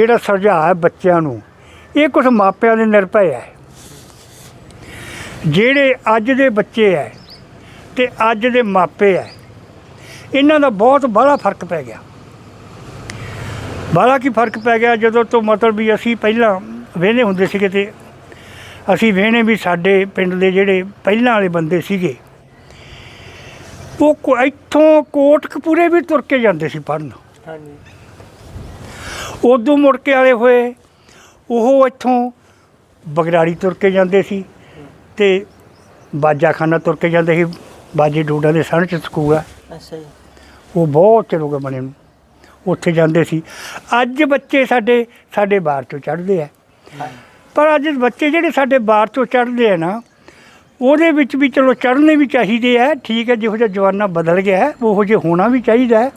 ਜਿਹੜਾ ਸੁਝਾਅ ਹੈ ਬੱਚਿਆਂ ਨੂੰ, ਇਹ ਕੁਝ ਮਾਪਿਆਂ ਦੇ ਨਿਰਭਰ ਹੈ। ਜਿਹੜੇ ਅੱਜ ਦੇ ਬੱਚੇ ਹੈ ਤੇ ਅੱਜ ਦੇ ਮਾਪੇ ਹੈ, ਇਹਨਾਂ ਦਾ ਬਹੁਤ ਬੜਾ ਫ਼ਰਕ ਪੈ ਗਿਆ। ਬੜਾ ਕੀ ਫ਼ਰਕ ਪੈ ਗਿਆ, ਜਦੋਂ ਤੋਂ ਮਤਲਬ ਵੀ ਅਸੀਂ ਪਹਿਲਾਂ ਵੇਹਨੇ ਹੁੰਦੇ ਸੀਗੇ ਤੇ ਅਸੀਂ ਵੇਹਨੇ ਵੀ ਸਾਡੇ ਪਿੰਡ ਦੇ ਜਿਹੜੇ ਪਹਿਲਾਂ ਵਾਲੇ ਬੰਦੇ ਸੀਗੇ, ਉਹ ਇੱਥੋਂ ਕੋਟਕਪੂਰੇ ਵੀ ਤੁਰ ਕੇ ਜਾਂਦੇ ਸੀ ਪੜ੍ਹਨ। ਹਾਂਜੀ। ਉਦੋਂ ਮੁੜ ਕੇ ਆਏ ਹੋਏ ਉਹ ਇੱਥੋਂ ਬਗਰਾੜੀ ਤੁਰ ਕੇ ਜਾਂਦੇ ਸੀ ਤੇ ਬਾਜਾਖਾਨਾ ਤੁਰ ਕੇ ਜਾਂਦੇ ਸੀ ਬਾਜੇ ਡੋਡਾ ਦੇ ਸਣ ਚ ਸਕੂਲ ਆ। ਅੱਛਾ ਜੀ। ਉਹ ਬਹੁਤ ਚਿਰ ਹੋ ਗਿਆ ਬਣੇ ਨੂੰ ਉੱਥੇ ਜਾਂਦੇ ਸੀ। ਅੱਜ ਬੱਚੇ ਸਾਡੇ ਸਾਡੇ ਬਾਹਰ ਤੋਂ ਚੜ੍ਹਦੇ ਆ। ਪਰ ਅੱਜ ਬੱਚੇ ਜਿਹੜੇ ਸਾਡੇ ਬਾਹਰ ਤੋਂ ਚੜ੍ਹਦੇ ਆ ਨਾ ਉਹਦੇ ਵਿੱਚ ਵੀ ਚਲੋ ਚੜ੍ਹਨੇ ਵੀ ਚਾਹੀਦੇ ਆ ਠੀਕ ਹੈ ਜਿਹੋ ਜਿਹਾ ਜਵਾਨਾ ਬਦਲ ਗਿਆ ਉਹੋ ਜਿਹਾ ਹੋਣਾ ਵੀ ਚਾਹੀਦਾ। ਹੈ।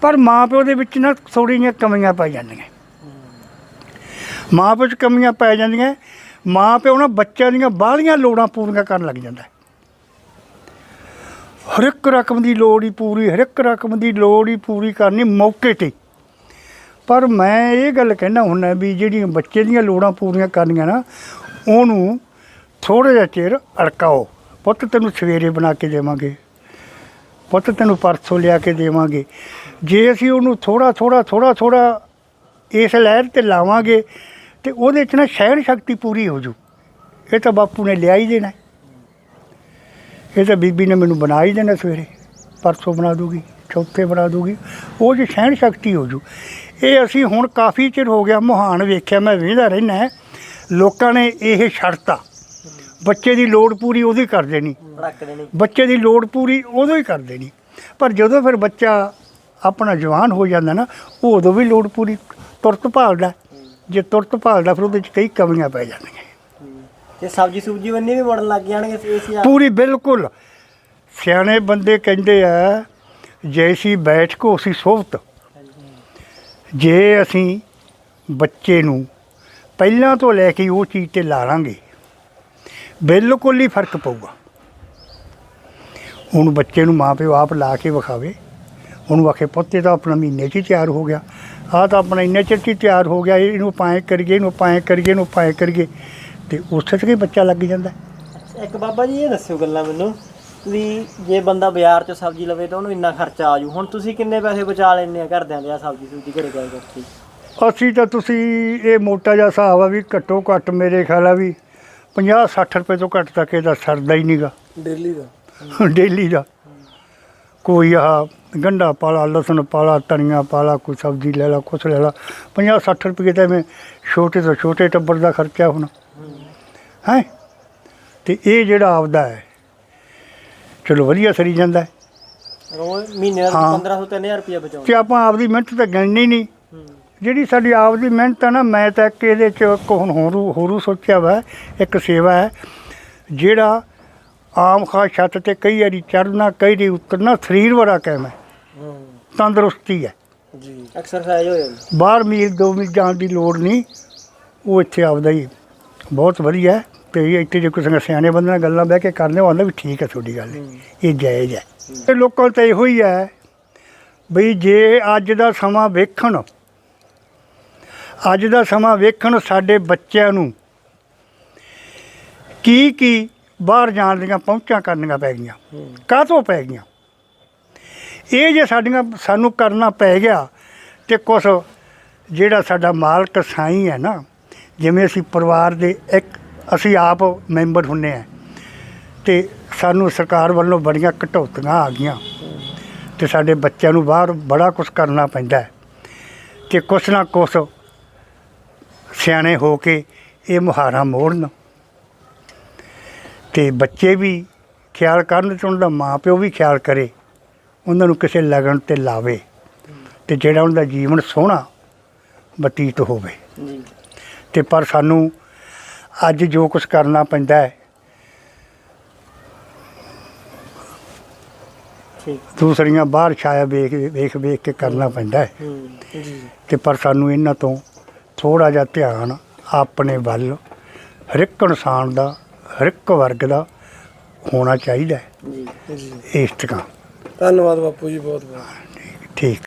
ਪਰ ਮਾਂ ਪਿਓ ਦੇ ਵਿੱਚ ਨਾ ਥੋੜ੍ਹੀਆਂ ਕਮੀਆਂ ਪੈ ਜਾਂਦੀਆਂ। ਮਾਂ ਪਿਓ 'ਚ ਕਮੀਆਂ ਪੈ ਜਾਂਦੀਆਂ, ਮਾਂ ਪਿਓ ਨਾ ਬੱਚਿਆਂ ਦੀਆਂ ਬਾਹਲੀਆਂ ਲੋੜਾਂ ਪੂਰੀਆਂ ਕਰਨ ਲੱਗ ਜਾਂਦਾ। ਹਰ ਇੱਕ ਰਕਮ ਦੀ ਲੋੜ ਹੀ ਪੂਰੀ, ਹਰ ਇੱਕ ਰਕਮ ਦੀ ਲੋੜ ਹੀ ਪੂਰੀ ਕਰਨੀ ਮੌਕੇ ਤੇ। ਪਰ ਮੈਂ ਇਹ ਗੱਲ ਕਹਿਣਾ ਹੁੰਦਾ ਵੀ ਜਿਹੜੀਆਂ ਬੱਚੇ ਦੀਆਂ ਲੋੜਾਂ ਪੂਰੀਆਂ ਕਰਨੀਆਂ ਨਾ, ਉਹਨੂੰ ਥੋੜ੍ਹਾ ਜਿਹਾ ਚਿਰ ਅੜਕਾਓ। ਪੁੱਤ ਤੈਨੂੰ ਸਵੇਰੇ ਬਣਾ ਕੇ ਦੇਵਾਂਗੇ। ਪੁੱਤ ਤੈਨੂੰ ਪਰਸੋਂ ਲਿਆ ਕੇ ਦੇਵਾਂਗੇ। ਜੇ ਅਸੀਂ ਉਹਨੂੰ ਥੋੜਾ ਥੋੜਾ ਥੋੜਾ ਥੋੜਾ ਇਸ ਲਹਿਰ ਤੇ ਲਾਵਾਂਗੇ, ਤੇ ਉਹਦੇ 'ਚ ਨਾ ਸਹਿਣ ਸ਼ਕਤੀ ਪੂਰੀ ਹੋ ਜੂ। ਇਹ ਤਾਂ ਬਾਪੂ ਨੇ ਲਿਆ ਹੀ ਦੇਣਾ ਇਹ ਤਾਂ ਬੀਬੀ ਨੇ ਮੈਨੂੰ ਬਣਾ ਹੀ ਦੇਣਾ ਸਵੇਰੇ। ਪਰਸੋਂ ਬਣਾ ਦੂਗੀ, ਚੌਥੇ ਬਣਾ ਦੂਗੀ। ਉਹ ਜੇ ਸਹਿਣ ਸ਼ਕਤੀ ਹੋ ਜੂ। ਇਹ ਅਸੀਂ ਹੁਣ ਕਾਫੀ ਚਿਰ ਹੋ ਗਿਆ, ਮਹਾਨ ਵੇਖਿਆ, ਮੈਂ ਵੇਖਦਾ ਰਹਿਣਾ ਲੋਕਾਂ ਨੇ ਇਹ ਛੱਡਤਾ। ਬੱਚੇ ਦੀ ਲੋੜ ਪੂਰੀ ਉਹਦੀ ਕਰ ਦੇਣੀ। ਰੱਖਦੇ ਨਹੀਂ ਬੱਚੇ ਦੀ ਲੋੜ ਪੂਰੀ ਉਦੋਂ ਹੀ ਕਰ ਦੇਣੀ। ਪਰ ਜਦੋਂ ਫਿਰ ਬੱਚਾ ਆਪਣਾ ਜਵਾਨ ਹੋ ਜਾਂਦਾ ਨਾ ਉਹ ਉਦੋਂ ਵੀ ਲੋੜ ਪੂਰੀ ਤੁਰਤ ਭਾਲਦਾ। ਜੇ ਤੁਰਤ ਭਾਲਦਾ ਫਿਰ ਉਹਦੇ 'ਚ ਕਈ ਕਮੀਆਂ ਪੈ ਜਾਂਦੀਆਂ। ਤੇ ਸਬਜੀ ਸੂਜੀ ਬੰਨੀ ਵੀ ਮੁੜਨ ਲੱਗ ਜਾਣਗੇ ਏਸੀ ਆ ਪੂਰੀ ਬਿਲਕੁਲ। ਸਿਆਣੇ ਬੰਦੇ ਕਹਿੰਦੇ ਆ ਜੈਸੀ ਬੈਠ ਕੋ ਉਸੀ ਸੋਵਤ। ਜੇ ਅਸੀਂ ਬੱਚੇ ਨੂੰ ਪਹਿਲਾਂ ਤੋਂ ਲੈ ਕੇ ਉਹ ਚੀਜ਼ ਤੇ ਲਾ ਲਾਂਗੇ ਬਿਲਕੁਲ ਹੀ ਫ਼ਰਕ ਪਊਗਾ। ਹੁਣ ਬੱਚੇ ਨੂੰ ਮਾਂ ਪਿਓ ਆਪ ਲਾ ਕੇ ਵਿਖਾਵੇ। ਉਹਨੂੰ ਆਖੇ ਪੁੱਤੇ ਤਾਂ ਆਪਣਾ ਮਹੀਨੇ 'ਚ ਹੀ ਤਿਆਰ ਹੋ ਗਿਆ। ਆਹ ਤਾਂ ਆਪਣਾ ਇੰਨੇ ਚਿਰ 'ਚ ਹੀ ਤਿਆਰ ਹੋ ਗਿਆ। ਇਹਨੂੰ ਪਾਏ ਕਰੀਏ ਇਹਨੂੰ ਪਾਏ ਕਰੀਏ ਇਹਨੂੰ ਪਾਏ ਕਰੀਏ। ਤੇ ਉਸੇ 'ਚ ਹੀ ਬੱਚਾ ਲੱਗ ਜਾਂਦਾ। ਇੱਕ ਬਾਬਾ ਜੀ ਇਹ ਦੱਸਿਓ ਗੱਲਾਂ ਮੈਨੂੰ। ਵੀ ਜੇ ਬੰਦਾ ਬਾਜ਼ਾਰ ਚੋਂ ਸਬਜ਼ੀ ਲਵੇ ਤਾਂ ਉਹਨੂੰ ਇੰਨਾ ਖਰਚਾ ਆ ਜੂ ਹੁਣ ਤੁਸੀਂ ਕਿੰਨੇ ਪੈਸੇ ਬਚਾ ਲੈਂਦੇ ਆ ਘਰਦਿਆਂ ਦੇ ਆ ਸਬਜ਼ੀ ਸੂਜੀ ਘਰੇ ਜਾ ਕੇ ਅਸੀਂ ਤਾਂ ਤੁਸੀਂ ਇਹ ਮੋਟਾ ਜਿਹਾ ਹਿਸਾਬ ਆ ਵੀ ਘੱਟੋ ਘੱਟ ਮੇਰੇ ਖਿਆਲ ਆ ਵੀ 50 60 ਰੁਪਏ ਤੋਂ ਘੱਟ ਤੱਕ ਇਹਦਾ ਸਰਦਾ ਹੀ ਨਹੀਂਗਾ ਡੇਲੀ ਦਾ? ਡੇਲੀ ਦਾ। ਕੋਈ ਆਹ ਗੰਢਾ ਪਾਲਾ ਲਸਣ ਪਾਲਾ ਧਨੀਆ ਪਾਲਾ ਕੋਈ ਸਬਜ਼ੀ ਲੈ ਲਾ ਕੁਛ ਲੈ ਲਾ। 50 60 ਰੁਪਏ ਤਾਂ ਐਵੇਂ ਛੋਟੇ ਤੋਂ ਛੋਟੇ ਟੱਬਰ ਦਾ ਖਰਚਾ ਹੋਣਾ। ਹੈ? ਤੇ ਇਹ ਜਿਹੜਾ ਆਪਦਾ ਹੈ ਚਲੋ ਵਧੀਆ ਸਰੀ ਜਾਂਦਾ ਹੈ। ਰੋਜ਼ ਮਹੀਨੇ ਦਾ ਹਾਂ। 1500 3000 ਰੁਪਏ ਬਚਾਉਂਦੇ। ਤੇ ਆਪਾਂ ਆਪਦੀ ਮਿਹਨਤ ਤਾਂ ਗਿਣਨੀ ਨਹੀਂ। ਜਿਹੜੀ ਸਾਡੀ ਆਪਦੀ ਮਿਹਨਤ ਹੈ ਨਾ ਮੈਂ ਤਾਂ ਇੱਕ ਇਹਦੇ ਚ ਇੱਕ ਹੁਣ ਹੋਰੂ ਹੋਰੂ ਸੋਚਿਆ ਵਾ ਇੱਕ ਸੇਵਾ ਹੈ ਜਿਹੜਾ ਆਮ ਖਾਸ ਛੱਤ ਤੇ ਕਈ ਵਾਰੀ ਚੜਨਾ ਕਈ ਵਾਰੀ ਉਤਰਨਾ ਸਰੀਰ ਬੜਾ ਕਾਇਮ ਹੈ। ਤੰਦਰੁਸਤੀ ਹੈ। ਜੀ। ਐਕਸਰਸਾਈਜ਼ ਹੋ ਜਾਂਦੀ। ਬਾਹਰ ਮੀਲ ਦੋ ਮੀਲ ਜਾਣ ਦੀ ਲੋੜ ਨਹੀਂ ਉਹ ਇੱਥੇ ਆਪਦਾ ਹੀ ਬਹੁਤ ਵਧੀਆ ਹੈ। ਤੇ ਇੱਥੇ ਜੇ ਕੋਈ ਸਿਆਣੇ ਬੰਦੇ ਨਾਲ ਗੱਲਾਂ ਬਹਿ ਕੇ ਕਰਨੇ ਆਂਦਾ ਵੀ ਠੀਕ ਹੈ ਤੁਹਾਡੀ ਗੱਲ। ਇਹ ਜਾਇਜ਼ ਹੈ। ਤੇ ਲੋਕਾਂ ਤਾਂ ਇਹੋ ਹੀ ਹੈ ਬਈ ਜੇ ਅੱਜ ਦਾ ਸਮਾਂ ਵੇਖਣ ਅੱਜ ਦਾ ਸਮਾਂ ਵੇਖਣ ਸਾਡੇ ਬੱਚਿਆਂ ਨੂੰ ਕੀ ਕੀ ਬਾਹਰ ਜਾਣ ਦੀਆਂ ਪਹੁੰਚਾਂ ਕਰਨੀਆਂ ਪੈ ਗਈਆਂ ਹੂੰ ਕਾਹਤੋਂ ਪੈ ਗਈਆਂ? ਇਹ ਜੇ ਸਾਡੀਆਂ, ਸਾਨੂੰ ਕਰਨਾ ਪੈ ਗਿਆ ਤੇ ਕੁਛ ਜਿਹੜਾ ਸਾਡਾ ਮਾਲਕ ਸਾਈਂ ਹੈ ਨਾ, ਜਿਵੇਂ ਅਸੀਂ ਪਰਿਵਾਰ ਦੇ ਇੱਕ, ਅਸੀਂ ਆਪ ਮੈਂਬਰ ਹੁੰਨੇ ਆ ਤੇ ਸਾਨੂੰ ਸਰਕਾਰ ਵੱਲੋਂ ਬੜੀਆਂ ਕਟੌਤੀਆਂ ਆ ਗਈਆਂ ਤੇ ਸਾਡੇ ਬੱਚਿਆਂ ਨੂੰ ਬਾਹਰ ਬੜਾ ਕੁਝ ਕਰਨਾ ਪੈਂਦਾ ਹੈ ਤੇ ਕੁਛ ਨਾ ਕੁਛ ਸਿਆਣੇ ਹੋ ਕੇ ਇਹ ਮੁਹਾਰਾ ਮੋੜਨ। ਤੇ ਬੱਚੇ ਵੀ ਖਿਆਲ ਕਰਨ ਤੇ ਉਹਨਾਂ ਦਾ ਮਾਂ ਪਿਓ ਵੀ ਖਿਆਲ ਕਰੇ ਉਹਨਾਂ ਨੂੰ ਕਿਸੇ ਲਗਨ ਤੇ ਲਾਵੇ ਤੇ ਜਿਹੜਾ ਉਹਨਾਂ ਦਾ ਜੀਵਨ ਸੋਹਣਾ ਬਤੀਤ ਹੋਵੇ। ਤੇ ਪਰ ਸਾਨੂੰ ਅੱਜ ਜੋ ਕੁਝ ਕਰਨਾ ਪੈਂਦਾ ਹੈ ਦੂਸਰੀਆਂ ਬਾਹਰ ਛਾਇਆ ਵੇਖ ਵੇਖ ਵੇਖ ਕੇ ਕਰਨਾ ਪੈਂਦਾ ਹੈ। ਤੇ ਪਰ ਸਾਨੂੰ ਇਹਨਾਂ ਤੋਂ ਥੋੜਾ ਜਿਹਾ ਧਿਆਨ ਆਪਣੇ ਵੱਲ ਹਰ ਇੱਕ ਇਨਸਾਨ ਦਾ ਹਰ ਇੱਕ ਵਰਗ ਦਾ ਹੋਣਾ ਚਾਹੀਦਾ ਹੈ। ਜੀ ਇਸ ਤਰ੍ਹਾਂ। ਧੰਨਵਾਦ ਬਾਪੂ ਜੀ ਬਹੁਤ ਬਹੁਤ ਠੀਕ।